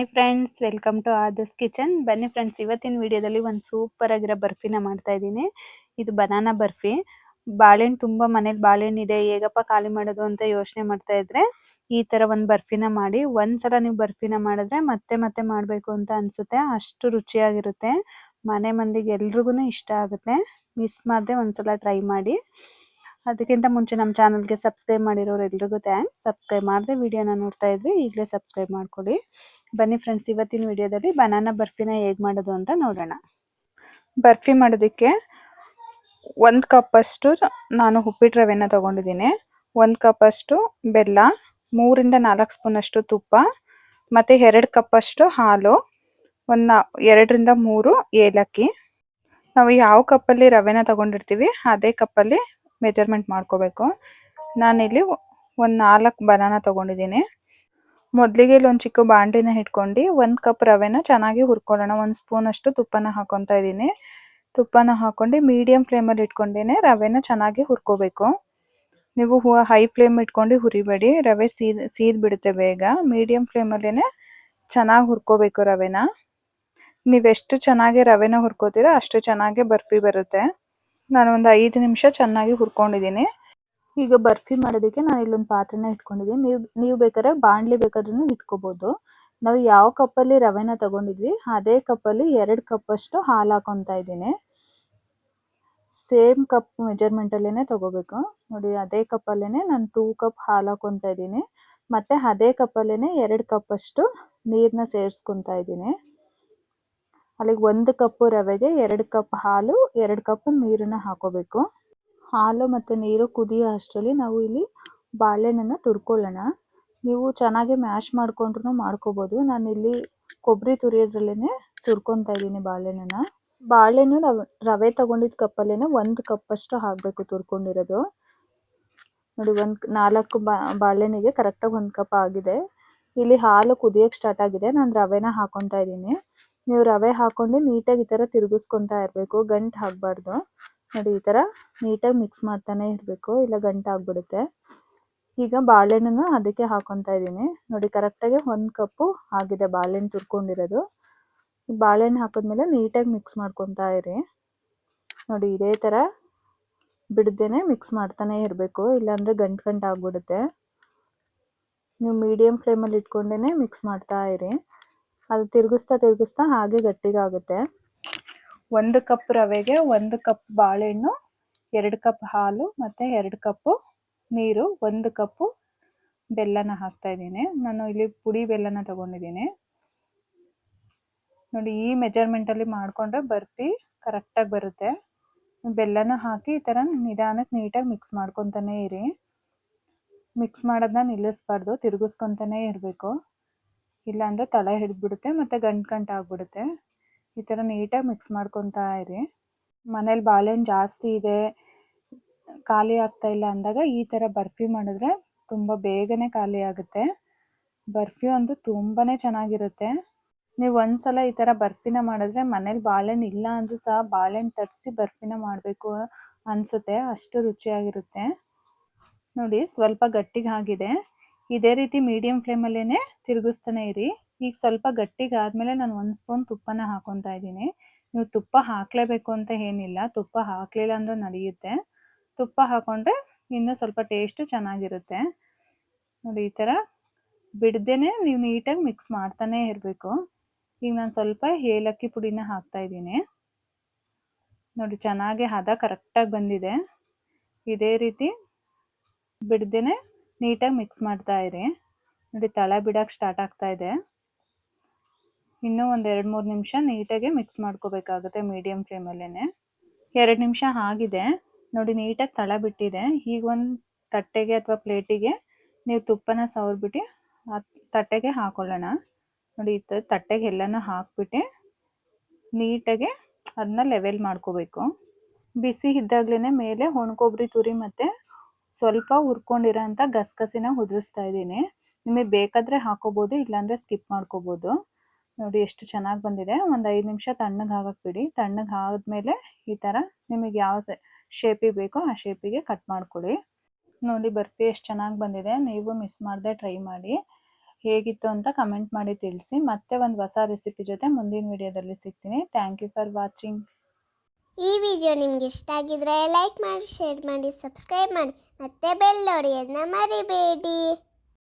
Hi friends welcome to Adarsh's kitchen ಬನ್ನಿ friends ಇವತ್ತಿನ ವಿಡಿಯೋದಲ್ಲಿ ಒಂದು ಸೂಪರ್ ಆಗಿರೋ ಬರ್ಫಿನ ಮಾಡ್ತಾ ಇದ್ದೀನಿ. ಇದು ಬನಾನಾ ಬರ್ಫಿ. ಬಾಳೆಹಣ್ಣು ತುಂಬಾ ಮನೇಲಿ ಬಾಳೆಹಣ್ಣು ಇದೆ, ಹೇಗಪ್ಪ ಖಾಲಿ ಮಾಡೋದು ಅಂತ ಯೋಚನೆ ಮಾಡ್ತಾ ಇದ್ರೆ, ಈ ತರ ಒಂದು ಬರ್ಫಿನ ಮಾಡಿ, ಒಂದ್ಸಲ ನೀವು ಬರ್ಫಿನ ಮಾಡಿದ್ರೆ ಮತ್ತೆ ಮತ್ತೆ ಮಾಡಬೇಕು ಅಂತ ಅನ್ಸುತ್ತೆ. ಅಷ್ಟು ರುಚಿಯಾಗಿರುತ್ತೆ. ಮನೆ ಮಂದಿಗೆ ಎಲ್ರಿಗೂ ಇಷ್ಟ ಆಗುತ್ತೆ. ಮಿಸ್ ಮಾಡದೆ ಒಂದ್ಸಲ ಟ್ರೈ ಮಾಡಿ. ಅದಕ್ಕಿಂತ ಮುಂಚೆ ನಮ್ಮ ಚಾನಲ್ಗೆ ಸಬ್ಸ್ಕ್ರೈಬ್ ಮಾಡಿರೋರು ಎಲ್ರಿಗೂ ಥ್ಯಾಂಕ್ಸ್ ಸಬ್ಸ್ಕ್ರೈಬ್ ಮಾಡದೆ ವಿಡಿಯೋನ ನೋಡ್ತಾ ಇದ್ರಿ ಈಗಲೇ ಸಬ್ಸ್ಕ್ರೈಬ್ ಮಾಡ್ಕೊಳ್ಳಿ ಬನ್ನಿ ಫ್ರೆಂಡ್ಸ್ ಇವತ್ತಿನ ವಿಡಿಯೋದಲ್ಲಿ ಬನಾನಾ ಬರ್ಫಿನ ಹೇಗೆ ಮಾಡೋದು ಅಂತ ನೋಡೋಣ. ಬರ್ಫಿ ಮಾಡೋದಕ್ಕೆ ಒಂದು ಕಪ್ಪಷ್ಟು ನಾನು ಉಪ್ಪಿಟ್ಟು ರವೆನ ತಗೊಂಡಿದ್ದೀನಿ. ಒಂದು ಕಪ್ಪಷ್ಟು ಬೆಲ್ಲ, ಮೂರಿಂದ ನಾಲ್ಕು ಸ್ಪೂನಷ್ಟು ತುಪ್ಪ, ಮತ್ತು ಎರಡು ಕಪ್ಪಷ್ಟು ಹಾಲು, ಒಂದು ಎರಡರಿಂದ ಮೂರು ಏಲಕ್ಕಿ. ನಾವು ಯಾವ ಕಪ್ಪಲ್ಲಿ ರವೆನ ತಗೊಂಡಿರ್ತೀವಿ, ಅದೇ ಕಪ್ಪಲ್ಲಿ ಮೆಜರ್ಮೆಂಟ್ ಮಾಡ್ಕೋಬೇಕು. ನಾನಿಲ್ಲಿ ಒಂದು ನಾಲ್ಕು ಬನಾನ ತಗೊಂಡಿದ್ದೀನಿ. ಮೊದಲಿಗೆ ಇಲ್ಲಿ ಒಂದು ಚಿಕ್ಕ ಬಾಂಡಿನ ಹಿಡ್ಕೊಂಡು ಒಂದು ಕಪ್ ರವೆನ ಚೆನ್ನಾಗಿ ಹುರ್ಕೊಳ್ಳೋಣ. ಒಂದು ಸ್ಪೂನ್ ಅಷ್ಟು ತುಪ್ಪನ ಹಾಕೊತಾ ಇದ್ದೀನಿ. ತುಪ್ಪನ ಹಾಕೊಂಡು ಮೀಡಿಯಂ ಫ್ಲೇಮಲ್ಲಿ ಇಟ್ಕೊಂಡೇನೆ ರವೆನ ಚೆನ್ನಾಗಿ ಹುರ್ಕೋಬೇಕು. ನೀವು ಹೈ ಫ್ಲೇಮ್ ಇಟ್ಕೊಂಡು ಹುರಿಬೇಡಿ. ರವೆ ಸೀದ್ ಸೀದ್ ಬಿಡುತ್ತೆ ಬೇಗ. ಮೀಡಿಯಂ ಫ್ಲೇಮಲ್ಲೇ ಚೆನ್ನಾಗಿ ಹುರ್ಕೋಬೇಕು ರವೆನ. ನೀವೆಷ್ಟು ಚೆನ್ನಾಗಿ ರವೆನ ಹುರ್ಕೋತೀರೋ ಅಷ್ಟು ಚೆನ್ನಾಗಿ ಬರ್ಫಿ ಬರುತ್ತೆ. ನಾನು ಒಂದು ಐದು ನಿಮಿಷ ಚೆನ್ನಾಗಿ ಹುರ್ಕೊಂಡಿದ್ದೀನಿ. ಈಗ ಬರ್ಫಿ ಮಾಡೋದಕ್ಕೆ ನಾನು ಇಲ್ಲೊಂದು ಪಾತ್ರೆನ ಇಟ್ಕೊಂಡಿದ್ದೀನಿ. ನೀವು ನೀವು ಬೇಕಾದ್ರೆ ಬಾಣಲಿ ಬೇಕಾದ್ರೂ ಇಟ್ಕೋಬಹುದು ನಾವು ಯಾವ ಕಪ್ಪಲ್ಲಿ ರವೆನ ತಗೊಂಡಿದ್ವಿ, ಅದೇ ಕಪ್ಪಲ್ಲಿ ಎರಡು ಕಪ್ಪಷ್ಟು ಹಾಲು ಹಾಕೊತಾ ಇದ್ದೀನಿ. ಸೇಮ್ ಕಪ್ ಮೆಜರ್ಮೆಂಟ್ ಅಲ್ಲೇನೆ ತಗೋಬೇಕು. ನೋಡಿ, ಅದೇ ಕಪ್ಪಲ್ಲೇ ನಾನು ಟೂ ಕಪ್ ಹಾಲು ಹಾಕೊತಾ ಇದ್ದೀನಿ. ಮತ್ತೆ ಅದೇ ಕಪ್ಪಲ್ಲೇ ಎರಡು ಕಪ್ ಅಷ್ಟು ನೀರನ್ನ ಸೇರಿಸ್ಕೊಂತಾ ಇದ್ದೀನಿ. ಅಲ್ಲಿಗೆ ಒಂದು ಕಪ್ ರವೆಗೆ ಎರಡು ಕಪ್ ಹಾಲು, ಎರಡು ಕಪ್ ನೀರನ್ನ ಹಾಕೋಬೇಕು. ಹಾಲು ಮತ್ತು ನೀರು ಕುದಿಯೋ ಅಷ್ಟರಲ್ಲಿ ನಾವು ಇಲ್ಲಿ ಬಾಳೆಹಣ್ಣನ್ನ ತುರ್ಕೊಳ್ಳೋಣ. ನೀವು ಚೆನ್ನಾಗಿ ಮ್ಯಾಶ್ ಮಾಡ್ಕೊಂಡ್ರು ಮಾಡ್ಕೋಬೋದು. ಇಲ್ಲಿ ಕೊಬ್ಬರಿ ತುರಿಯೋದ್ರಲ್ಲೇ ತುರ್ಕೊತಾ ಇದ್ದೀನಿ ಬಾಳೆಹಣ್ಣನ್ನ. ಬಾಳೆಹಣ್ಣು ರವೆ ರವೆ ತಗೊಂಡಿದ್ದ ಕಪ್ಪಲ್ಲೇ ಒಂದು ಕಪ್ಪಷ್ಟು ಹಾಕಬೇಕು ತುರ್ಕೊಂಡಿರೋದು. ನೋಡಿ, ಒಂದು ನಾಲ್ಕು ಬಾ, ಬಾಳೆಹಣ್ಣಿಗೆ ಕರೆಕ್ಟಾಗಿ ಒಂದು ಕಪ್ ಆಗಿದೆ. ಇಲ್ಲಿ ಹಾಲು ಕುದಿಯೋಕ್ಕೆ ಸ್ಟಾರ್ಟ್ ಆಗಿದೆ. ನಾನು ರವೆನ ಹಾಕೊತಾ ಇದ್ದೀನಿ. ನೀವು ರವೆ ಹಾಕೊಂಡು ನೀಟಾಗಿ ಈ ಥರ ತಿರುಗಿಸ್ಕೊತಾ ಇರಬೇಕು. ಗಂಟು ಆಗಬಾರ್ದು ನೋಡಿ, ಈ ಥರ ನೀಟಾಗಿ ಮಿಕ್ಸ್ ಮಾಡ್ತಾನೆ ಇರಬೇಕು. ಇಲ್ಲ ಗಂಟು ಆಗಿಬಿಡುತ್ತೆ. ಈಗ ಬಾಳೆಹಣ್ಣನ್ನು ಅದಕ್ಕೆ ಹಾಕೊತಾ ಇದ್ದೀನಿ. ನೋಡಿ, ಕರೆಕ್ಟಾಗಿ ಒಂದು ಕಪ್ಪು ಆಗಿದೆ ಬಾಳೆಹಣ್ಣು ತುರ್ಕೊಂಡಿರೋದು. ಬಾಳೆಹಣ್ಣು ಹಾಕಿದ್ಮೇಲೆ ನೀಟಾಗಿ ಮಿಕ್ಸ್ ಮಾಡ್ಕೊತಾ ಇರಿ. ನೋಡಿ, ಇದೇ ಥರ ಬಿಡ್ದೇನೆ ಮಿಕ್ಸ್ ಮಾಡ್ತಾನೆ ಇರಬೇಕು. ಇಲ್ಲಾಂದರೆ ಗಂಟು ಗಂಟು ಆಗಿಬಿಡುತ್ತೆ. ನೀವು ಮೀಡಿಯಮ್ ಫ್ಲೇಮಲ್ಲಿ ಇಟ್ಕೊಂಡೇ ಮಿಕ್ಸ್ ಮಾಡ್ತಾ ಇರಿ. ಅದು ತಿರುಗಿಸ್ತಾ ತಿರುಗಿಸ್ತಾ ಹಾಗೆ ಗಟ್ಟಿಗಾಗುತ್ತೆ. ಒಂದು ಕಪ್ ರವೆಗೆ ಒಂದು ಕಪ್ ಬಾಳೆಹಣ್ಣು, ಎರಡು ಕಪ್ ಹಾಲು ಮತ್ತು ಎರಡು ಕಪ್ಪು ನೀರು, ಒಂದು ಕಪ್ಪು ಬೆಲ್ಲನ ಹಾಕ್ತಾ ಇದ್ದೀನಿ. ನಾನು ಇಲ್ಲಿ ಪುಡಿ ಬೆಲ್ಲನ ತಗೊಂಡಿದ್ದೀನಿ. ನೋಡಿ, ಈ ಮೆಜರ್ಮೆಂಟಲ್ಲಿ ಮಾಡಿಕೊಂಡ್ರೆ ಬರ್ಫಿ ಕರೆಕ್ಟಾಗಿ ಬರುತ್ತೆ. ಬೆಲ್ಲನ ಹಾಕಿ ಈ ಥರ ನಿಧಾನಕ್ಕೆ ನೀಟಾಗಿ ಮಿಕ್ಸ್ ಮಾಡ್ಕೊತಾನೆ ಇರಿ. ಮಿಕ್ಸ್ ಮಾಡೋದನ್ನ ನಿಲ್ಲಿಸ್ಬಾರ್ದು, ತಿರುಗಿಸ್ಕೊತಾನೆ ಇರಬೇಕು. ಇಲ್ಲಾಂದರೆ ತಳ ಹಿಡಿದ್ಬಿಡುತ್ತೆ ಮತ್ತು ಗಂಟು ಗಂಟು ಆಗಿಬಿಡುತ್ತೆ. ಈ ಥರ ನೀಟಾಗಿ ಮಿಕ್ಸ್ ಮಾಡ್ಕೊತಾ ಇರಿ. ಮನೇಲಿ ಬಾಳೆಹಣ್ಣು ಜಾಸ್ತಿ ಇದೆ, ಖಾಲಿ ಆಗ್ತಾ ಇಲ್ಲ ಅಂದಾಗ ಈ ಥರ ಬರ್ಫಿ ಮಾಡಿದ್ರೆ ತುಂಬ ಬೇಗನೆ ಖಾಲಿ ಆಗುತ್ತೆ. ಬರ್ಫಿ ಒಂದು ತುಂಬಾ ಚೆನ್ನಾಗಿರುತ್ತೆ. ನೀವು ಒಂದ್ಸಲ ಈ ಥರ ಬರ್ಫಿನ ಮಾಡಿದ್ರೆ ಮನೇಲಿ ಬಾಳೆಹಣ್ಣು ಇಲ್ಲ ಅಂದರೂ ಸಹ ಬಾಳೆಹಣ್ಣು ತರಿಸಿ ಬರ್ಫಿನ ಮಾಡಬೇಕು ಅನಿಸುತ್ತೆ, ಅಷ್ಟು ರುಚಿಯಾಗಿರುತ್ತೆ. ನೋಡಿ, ಸ್ವಲ್ಪ ಗಟ್ಟಿಗೆ ಆಗಿದೆ. ಇದೇ ರೀತಿ ಮೀಡಿಯಂ ಫ್ಲೇಮಲ್ಲೇ ತಿರುಗಿಸ್ತಾನೆ ಇರಿ. ಈಗ ಸ್ವಲ್ಪ ಗಟ್ಟಿಗೆ ಆದಮೇಲೆ ನಾನು ಒಂದು ಸ್ಪೂನ್ ತುಪ್ಪನ ಹಾಕೊತಾ ಇದ್ದೀನಿ. ನೀವು ತುಪ್ಪ ಹಾಕಲೇಬೇಕು ಅಂತ ಏನಿಲ್ಲ. ತುಪ್ಪ ಹಾಕಲಿಲ್ಲ ಅಂದ್ರೆ ನಡೆಯುತ್ತೆ. ತುಪ್ಪ ಹಾಕೊಂಡ್ರೆ ಇನ್ನೂ ಸ್ವಲ್ಪ ಟೇಸ್ಟು ಚೆನ್ನಾಗಿರುತ್ತೆ. ನೋಡಿ, ಈ ಥರ ಬಿಡ್ದೇನೆ ನೀವು ನೀಟಾಗಿ ಮಿಕ್ಸ್ ಮಾಡ್ತಾನೆ ಇರಬೇಕು. ಈಗ ನಾನು ಸ್ವಲ್ಪ ಏಲಕ್ಕಿ ಪುಡಿನ ಹಾಕ್ತಾ ಇದ್ದೀನಿ. ನೋಡಿ, ಚೆನ್ನಾಗಿ ಹದ ಕರೆಕ್ಟಾಗಿ ಬಂದಿದೆ. ಇದೇ ರೀತಿ ಬಿಡ್ದೇನೆ ನೀಟಾಗಿ ಮಿಕ್ಸ್ ಮಾಡ್ತಾ ಇರಿ. ನೋಡಿ ತಳ ಬಿಡೋಕೆ ಸ್ಟಾರ್ಟ್ ಆಗ್ತಾ ಇದೆ. ಇನ್ನೂ ಒಂದು ಎರಡು ಮೂರು ನಿಮಿಷ ನೀಟಾಗಿ ಮಿಕ್ಸ್ ಮಾಡ್ಕೋಬೇಕಾಗುತ್ತೆ ಮೀಡಿಯಮ್ ಫ್ಲೇಮಲ್ಲೇ ಎರಡು ನಿಮಿಷ ಆಗಿದೆ. ನೋಡಿ ನೀಟಾಗಿ ತಳ ಬಿಟ್ಟಿದೆ. ಈಗ ಒಂದು ತಟ್ಟೆಗೆ ಅಥವಾ ಪ್ಲೇಟಿಗೆ ನೀವು ತುಪ್ಪನ ಸವರ್ಬಿಟ್ಟು ಆ ತಟ್ಟೆಗೆ ಹಾಕೊಳ್ಳೋಣ. ನೋಡಿ ಈ ತಟ್ಟೆಗೆ ಎಲ್ಲನೂ ಹಾಕ್ಬಿಟ್ಟು ನೀಟಾಗಿ ಅದನ್ನ ಲೆವೆಲ್ ಮಾಡ್ಕೋಬೇಕು. ಬಿಸಿ ಇದ್ದಾಗ್ಲೇ ಮೇಲೆ ಒಣಕೊಬ್ಬರಿ ತುರಿ ಮತ್ತು ಸ್ವಲ್ಪ ಹುರ್ಕೊಂಡಿರೋ ಅಂಥ ಗಸಗಸಿನ ಉದುರಿಸ್ತಾ ಇದ್ದೀನಿ. ನಿಮಗೆ ಬೇಕಾದರೆ ಹಾಕೋಬೋದು, ಇಲ್ಲಾಂದರೆ ಸ್ಕಿಪ್ ಮಾಡ್ಕೋಬೋದು. ನೋಡಿ ಎಷ್ಟು ಚೆನ್ನಾಗಿ ಬಂದಿದೆ. ಒಂದು ಐದು ನಿಮಿಷ ತಣ್ಣಗೆ ಆಗಕ್ಕೆ ಬಿಡಿ. ತಣ್ಣಗೆ ಆದಮೇಲೆ ಈ ಥರ ನಿಮಗೆ ಯಾವ ಶೇಪಿಗೆ ಬೇಕೋ ಆ ಶೇಪಿಗೆ ಕಟ್ ಮಾಡ್ಕೊಳ್ಳಿ. ನೋಡಿ ಬರ್ಫಿ ಎಷ್ಟು ಚೆನ್ನಾಗಿ ಬಂದಿದೆ. ನೀವು ಮಿಸ್ ಮಾಡದೆ ಟ್ರೈ ಮಾಡಿ. ಹೇಗಿತ್ತು ಅಂತ ಕಮೆಂಟ್ ಮಾಡಿ ತಿಳಿಸಿ. ಮತ್ತೆ ಒಂದು ಹೊಸ ರೆಸಿಪಿ ಜೊತೆ ಮುಂದಿನ ವಿಡಿಯೋದಲ್ಲಿ ಸಿಗ್ತೀನಿ. ಥ್ಯಾಂಕ್ ಯು ಫಾರ್ ವಾಚಿಂಗ್ ಈ ವಿಡಿಯೋ ನಿಮ್ಗೆ ಇಷ್ಟ ಆಗಿದ್ರೆ ಲೈಕ್ ಮಾಡಿ, ಶೇರ್ ಮಾಡಿ, ಸಬ್ಸ್ಕ್ರೈಬ್ ಮಾಡಿ ಮತ್ತೆ ಬೆಲ್ ಹೊಡೆಯೋದನ್ನ ಮರಿಬೇಡಿ.